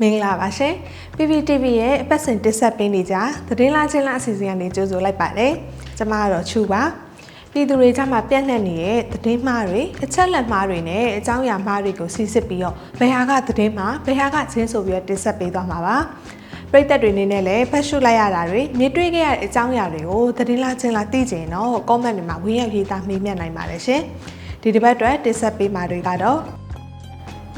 မင်္ဂလာပါရှင် PPTV ရဲ့အပတ်စဉ်တင်ဆက်ပေးနေကြသတင်းလားချင်းလားအစီအစဉ်ကနေကြိုဆိုလိုက်ပါတယ်ကျွန်မကတော့ချူပါပြည်သူတွေကြားမှာပြန့်နှံ့နေတဲ့သတင်းမှားတွေအချက်လက်မှားတွေနဲ့အကြောင်းအရာမှားတွေကိုစီစစ်ပြီးတော့ဘယ်ဟာကသတင်းမှားဘယ်ဟာကချင်းဆိုပြီးတော့တင်ဆက်ပေးသွားမှာပါပရိသတ်တွေနေနဲ့လည်းဖတ်ရှုလိုက်ရတာတွေမြင်တွေ့ခဲ့ရတဲ့အကြောင်းအရာတွေကိုသတင်းလားချင်းလားသိချင်တော့ comment တွေမှာဝင်ရောက်ရေးသားမေးမြန်းနိုင်ပါတယ်ရှင်ဒီတစ်ပတ်အတွက်တင်ဆက်ပေးမှာတွေကတော့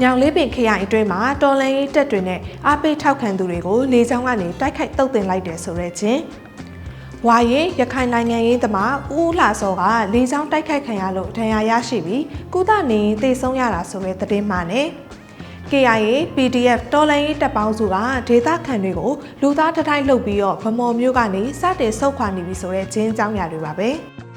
ညောင်လေးပင်ခရိုင်အတွင်းမှာတော်လန်ရေးတပ်တွေနဲ့အားပေးထောက်ခံသူတွေကိုလေကြောင်းကနေတိုက်ခိုက်တုတ်တင်လိုက်တယ်ဆိုတဲ့ချင်းဝါရီရခိုင်နိုင်ငံရေးသမားဦးဦးလှစောကလေကြောင်းတိုက်ခိုက်ခံရလို့ဒဏ်ရာရရှိပြီးကုသနေရင်တေဆုံးရတာဆိုတဲ့သတင်းမှနဲ့ KIA PDF တော်လန်ရေးတပ်ပေါင်းစုကဒေသခံတွေကိုလူသားတထိုင်းလှုပ်ပြီးတော့ဗမော်မျိုးကနေစတင်ဆုတ်ခွာနေပြီဆိုတဲ့ချင်းအကြောင်းအရာတွေပါပဲ။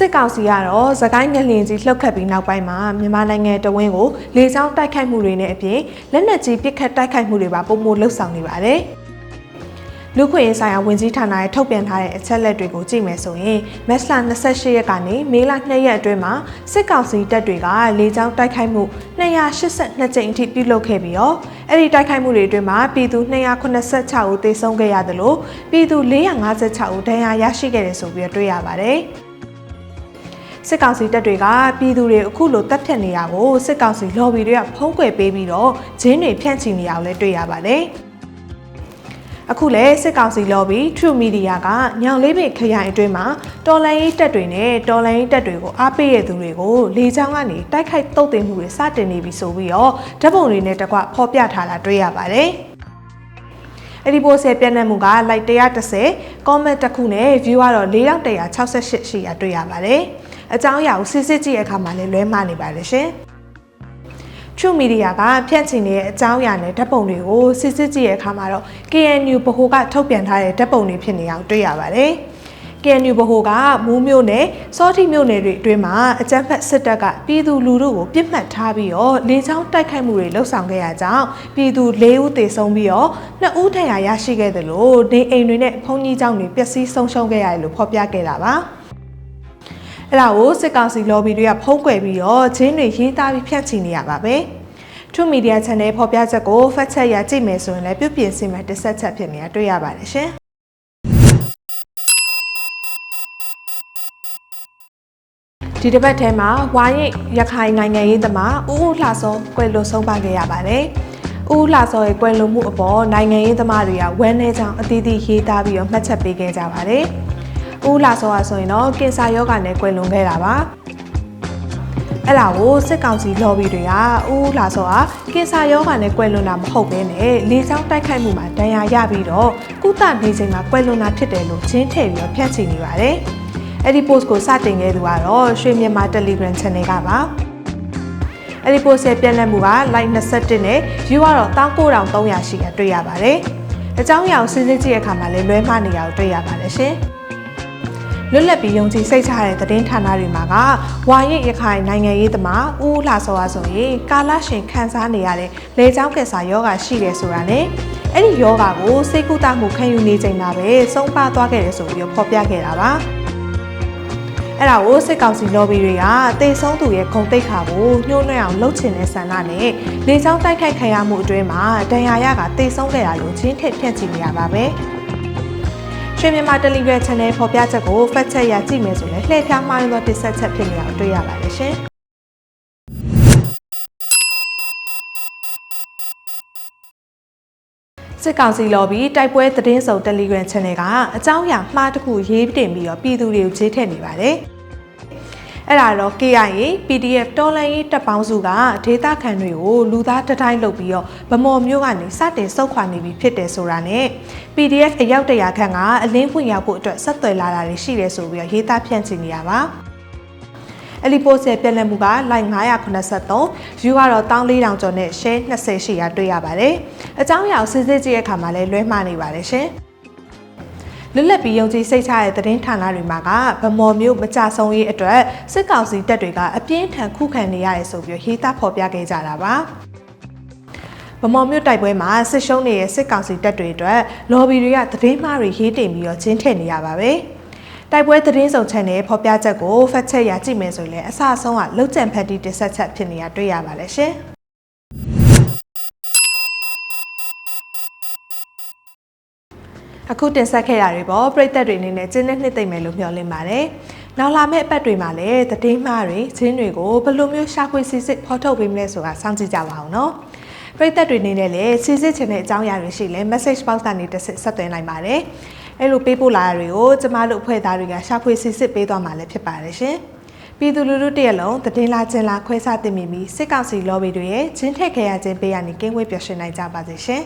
စစ်ကောင်စီကတော့သကိုင်းငလင်ကြီးလှုပ်ခတ်ပြီးနောက်ပိုင်းမှာမြန်မာနိုင်ငံတဝင်းကိုလေကြောင်းတိုက်ခိုက်မှုတွေနဲ့အပြင်လက်နက်ကြီးပစ်ခတ်တိုက်ခိုက်မှုတွေပါပုံမလှုပ်ဆောင်နေပါတယ်။လူခွင့်ရေးဆိုင်ရာဝန်ကြီးဌာနရဲ့ထုတ်ပြန်ထားတဲ့အချက်လက်တွေကိုကြည့်မယ်ဆိုရင်မက်စလာ28ရက်ကနေမေလ2ရက်အတွင်းမှာစစ်ကောင်စီတပ်တွေကလေကြောင်းတိုက်ခိုက်မှု282ကြိမ်အထိပြုလုပ်ခဲ့ပြီးတော့အဲ့ဒီတိုက်ခိုက်မှုတွေအတွင်းမှာပြည်သူ286ဦးသေဆုံးခဲ့ရတယ်လို့ပြည်သူ456ဦးဒဏ်ရာရရှိခဲ့တယ်ဆိုပြီးတော့တွေ့ရပါတယ်။ စစ်ကောင်စီတပ်တွေကပြည်သူတွေအခုလိုတပ်ဖြတ်နေတာကိုစစ်ကောင်စီ lobby တွေကဖုံးကွယ်ပေးပြီးတော့ဂျင်းတွေဖြန့်ချီနေအောင်လည်းတွေ့ရပါတယ်။အခုလည်းစစ်ကောင်စီ lobby True Media ကညောင်လေးပင်ခရိုင်အတွင်းမှာတော်လန်ရေးတပ်တွေနဲ့တော်လန်ရေးတပ်တွေကိုအားပေးရတဲ့သူတွေကိုလေကြောင်းကနေတိုက်ခိုက်တုတ်တင်မှုတွေစတင်နေပြီဆိုပြီးတော့ဓာတ်ပုံတွေနဲ့တကွဖော်ပြထားတာတွေ့ရပါတယ်။အဲ့ဒီပို့ဆယ်ပြည့်နှက်မှုက like 130 comment တစ်ခုနဲ့ view ကတော့4168ရှိရတွေ့ရပါတယ်။ အကြောင်းအရာကိုစစ်စစ်ကြည့်ရအခါမှာလည်းလွဲမှားနေပါတယ်ရှင်။ True Media ကဖြန့်ချီနေတဲ့အကြောင်းအရာနဲ့ဓာတ်ပုံတွေကိုစစ်စစ်ကြည့်ရအခါမှာတော့ KNU ဗဟိုကထုတ်ပြန်ထားတဲ့ဓာတ်ပုံတွေဖြစ်နေအောင်တွေ့ရပါတယ်။ KNU ဗဟိုကမူးမျိုးနဲ့စောတိမျိုးနယ်တွေအတွင်းမှာအကြမ်းဖက်စစ်တပ်ကပြည်သူလူထုကိုပြစ်မှတ်ထားပြီးတော့လေကြောင်းတိုက်ခိုက်မှုတွေလှုပ်ဆောင်ခဲ့ရကြောင်းပြည်သူ၄ဦးသေဆုံးပြီးတော့နှစ်ဦးထဏ်ရာရရှိခဲ့တယ်လို့နေအိမ်တွေနဲ့ဘုံကြီးကျောင်းတွေပျက်စီးဆုံးရှုံးခဲ့ရတယ်လို့ဖော်ပြခဲ့တာပါ အဲ့ဒါကိုစစ်ကောင်စီ lobby တွေကဖုံးကွယ်ပြီးတော့ဂျင်းတွေရေးသားပြီးဖြန့်ချီနေရပါပဲ။ True Media Channel ဖော်ပြချက်ကို fact check ရကြည့်မယ်ဆိုရင်လည်းပြုပြင်စင်မဲ့တစ်ဆက်ချက်ဖြစ်နေတာတွေ့ရပါတယ်ရှင်။ဒီတစ်ပတ်ထဲမှာဝါရင်ရခိုင်နိုင်ငံရေးသမားဦးဦးလှစောကွယ်လွန်ဆုံးပါခဲ့ရပါတယ်။ဦးလှစောရဲ့ကွယ်လွန်မှုအပေါ်နိုင်ငံရေးသမားတွေကဝမ်းနည်းကြောင်းအသီးသီးရေးသားပြီးတော့မှတ်ချက်ပေးခဲ့ကြပါတယ်။ ဦးလှစောကဆိုရင်တော့ကင်ဆာရောဂါနဲ့ကွယ်လွန်ခဲ့တာပါ။အဲ့ဒါကိုစစ်ကောင်စီ lobby တွေကဦးလာစောဟာကင်ဆာရောဂါနဲ့ကွယ်လွန်တာမဟုတ်ဘဲနဲ့လေကြောင်းတိုက်ခိုက်မှုမှာဒဏ်ရာရပြီးတော့ကုသနေချိန်မှာကွယ်လွန်တာဖြစ်တယ်လို့ချင်းထည့်ပြီးတော့ဖြန့်ချီနေပါတယ်။အဲ့ဒီ post ကိုစတင်ခဲ့သူကတော့ရွှေမြန်မာ Telegram Channel ကပါ။အဲ့ဒီ post ရဲ့ပြည့်နှက်မှုက like 21နဲ့ view ကတော့19300ရှိရတွေ့ရပါတယ်။အကြောင်းအရာကိုစစ်စစ်ကြည့်ရတဲ့အခါမှာလည်းလွဲမှားနေရကိုတွေ့ရပါတယ်ရှင်။ လွတ်လပ်ပြီးယုံကြည်စိတ်ချတဲ့သတင်းဌာနတွေမှာကဝါရင့်ရခိုင်နိုင်ငံရေးသမားဦးလှစောအားဆိုရင်ကာလရှင်ခန်းစားနေရတဲ့လေကြောင်းကင်ဆာယောဂါရှိတယ်ဆိုတာနဲ့အဲ့ဒီယောဂါကိုစိတ်ကူးတမှုခံယူနေချိန်မှာပဲဆုံးပါသွားခဲ့တယ်ဆိုပြီးဖော်ပြခဲ့တာပါအဲ့ဒါကိုစစ်ကောင်စီ lobby တွေကတေဆုံးသူရဲ့ဂုံတိတ်ခါကိုညှိုးနှွဲအောင်လှုပ်ချင်တဲ့ဆန္ဒနဲ့လေကြောင်းတိုက်ခိုက်ခံရမှုအတွင်းမှာဒဏ်ရာရကတေဆုံးခဲ့တာလို့ချင်းထက်ဖြန့်ချီနေရပါပဲ။ ရွှေမြန်မာ Telegram Channel ဖော်ပြချက်ကို fact check ရကြည့်မယ်ဆိုရင်လှည့်ဖျားမှားသောတစ်ဆက်ချက်ဖြစ်နေတာကိုတွေ့ရပါတယ်ရှင်။စစ်ကောင်စီ lobby တိုက်ပွဲသတင်းစုံ Telegram Channel ကအကြောင်းအရာမှားတစ်ခုရေးတင်ပြီးတော့ပြည်သူတွေကိုဂျေးထည့်နေပါတယ်။ အဲ့ဒါတော့ KIA PDF တော်လန်ရေးတပ်ပေါင်းစုကဒေသခံတွေကိုလူသားတတိုင်းလုပ်ပြီးတော့ဗမော်မျိုးကနေစတင်ဆုတ်ခွာနေပြီဖြစ်တယ်ဆိုတာနဲ့ PDF အယောက်တရာခန့်ကအလင်းဖွင့်ရောက်ဖို့အတွက်ဆက်သွယ်လာတာတွေရှိတယ်ဆိုပြီးတော့ရေးသားဖြန့်ချီနေရပါအဲ့ဒီ post ရဲ့ပြည့်လည်မှုက like 983 view ကတော့14000ကျော်နဲ့ share 20ရှိရာတွေ့ရပါတယ်။အကြောင်းအရာကိုစစ်စစ်ကြည့်ရခါမှာလည်းလွဲမှားနေပါတယ်ရှင်။ လွတ်လပ်ပြီးယုံကြည်စိတ်ချတဲ့သတင်းဌာနတွေမှာကဗမော်မျိုးမကြဆုံးရေးအတွက်စစ်ကောင်စီတပ်တွေကအပြင်းထန်ခုခံနေရတယ်ဆိုပြီးရေးသားဖော်ပြခဲ့ကြတာပါဗမော်မြို့တိုက်ပွဲမှာစစ်ရှုံးနေတဲ့စစ်ကောင်စီတပ်တွေအတွက် lobby တွေကသတင်းမှားတွေရေးတင်ပြီးတော့ချင်းထည့်နေရပါပဲတိုက်ပွဲသတင်းစုံ channel ဖော်ပြချက်ကို fact check ရကြည့်မယ်ဆိုရင်လည်းအဆအဆုံးကလုတ်ကြံဖက်တီတင်ဆက်ချက်ဖြစ်နေတာတွေ့ရပါတယ်ရှင် အခုတင်ဆက်ခဲ့တာတွေပေါ့ပရိသတ်တွေအနေနဲ့ကျင်းနဲ့နှစ်သိမ့်မယ်လို့မျှော်လင့်ပါတယ်နောက်လာမယ့်အပတ်တွေမှာလည်းသတင်းမှားတွေချင်းတွေကိုဘယ်လိုမျိုးရှာဖွေစစ်စစ်ဖော်ထုတ်ပေးမလဲဆိုတာစောင့်ကြည့်ကြပါအောင်နော်ပရိသတ်တွေအနေနဲ့လည်းစစ်စစ်ချင်တဲ့အကြောင်းအရာတွေရှိလဲ message box ကနေတစ်ဆက်ဆက်သွင်းနိုင်ပါတယ်အဲ့လိုပေးပို့လာတာတွေကိုကျမတို့အဖွဲ့သားတွေကရှာဖွေစစ်စစ်ပေးသွားမှာလည်းဖြစ်ပါတယ်ရှင်ပြည်သူလူထုတရက်လုံးသတင်းလာကျင်လာခွဲစားတင်မိပြီးစစ်ကောင်စီ lobby တွေရဲ့ဂျင်းထက်ခဲရခြင်းပေးရနေကင်းဝေးပျော်ရွှင်နိုင်ကြပါစေရှင်